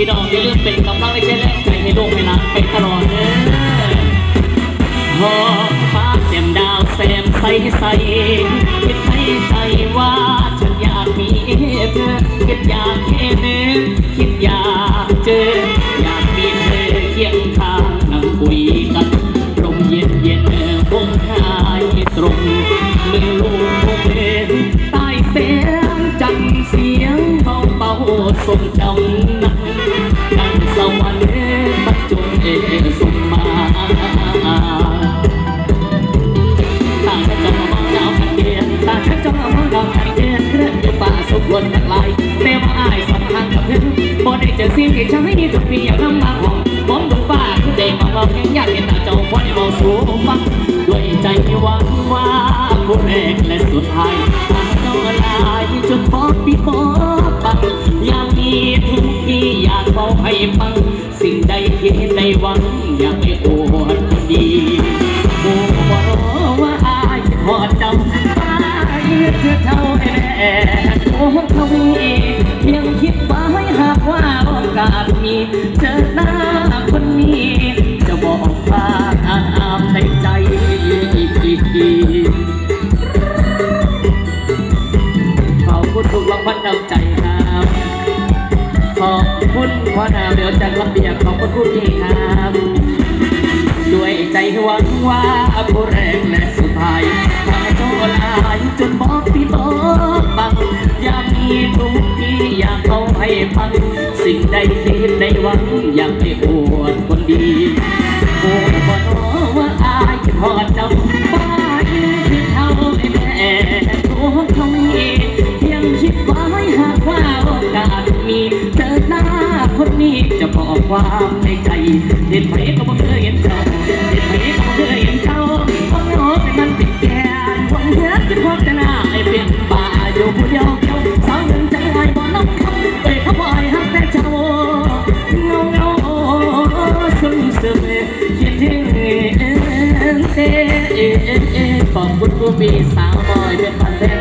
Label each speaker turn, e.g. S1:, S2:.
S1: ตลอดเด้อหอฟ้าแจ่มดาวแซมใสใสคิดให้ใจว่าฉันอยากมีเธอคิดอยากเห็นคิดอยากเจอ อยากมีเธอเคียงข้างนั่งคุยกันลมเย็นเย็นคงหายตรงมือลูกคงเห็นใต้เสียงจันทร์เสียงเบาเบาๆส่งจำนัง ส่งมาตางกันจอมองดาวกันเดียนตาฉันจอมองดาวกันเดียนเคลื่อนอยู่ป่าสุขวนกันไหลแต่ว่าอายสำคัญกับเพื่อนบ่ได้เจอสิ่งที่ใช้ในทุกปีอย่างน้ำมาของผมดูฟ้าคือเด็กมองเราแค่อยากเห็นตาเจ้าพอได้บอกสู่ฟังด้วยใจหวังว่าผู้แรกและสุดท้ายทาเจ้าลายจนพอปีพอปังอย่าง ทุกที่อยากบอกให้ฟัง สิ่งใดที่ได้หวัง อยากให้โอดคนดีโอ้บ่รอว่าอายหอดจำตายเธอเท่าแอ่โอ้ทวีเพียงคิดไว้หากว่าโอกาสมีเจอหน้า พ่อดาวเดือจากลำเบียงขอบคุณผู้ที่ครับด้วยใจหวังว่าผู้แรกและสุดท้ายทางโจลายจนบอกพี่บอกบังอยากมีทุกที่อยากเอาให้ฟัง สิ่งใดที่ได้หวังอยากให้อวดคนดีโอ้บ่นว่าอายทอดจำป้ายคือเท่าไอ้แม่ตัวเขามีเพียงคิดไว้หากว่าโอกาสมีเจอหน้า คนนี้จะบอกความในใจเห็นไผก็บ่เคยเห็นเจ้าเห็นไผก็บ่เคยเห็นเจ้าเพราะน้องเป็นมันเป็นแก่วันเดือนเป็นพวกจะน้าไอเป็นป่าอยู่ผู้เดียวเจ้าสาวหนึ่งใจไอ้บ่น้องคำเอ้ยเขาบ่อ้ฮักแต่เจ้าเงาเงาซึมซึมคิดถึงเอ่อเอ่อเอ่อขอบคุณผู้มีสาวบอยเป็นพันแท้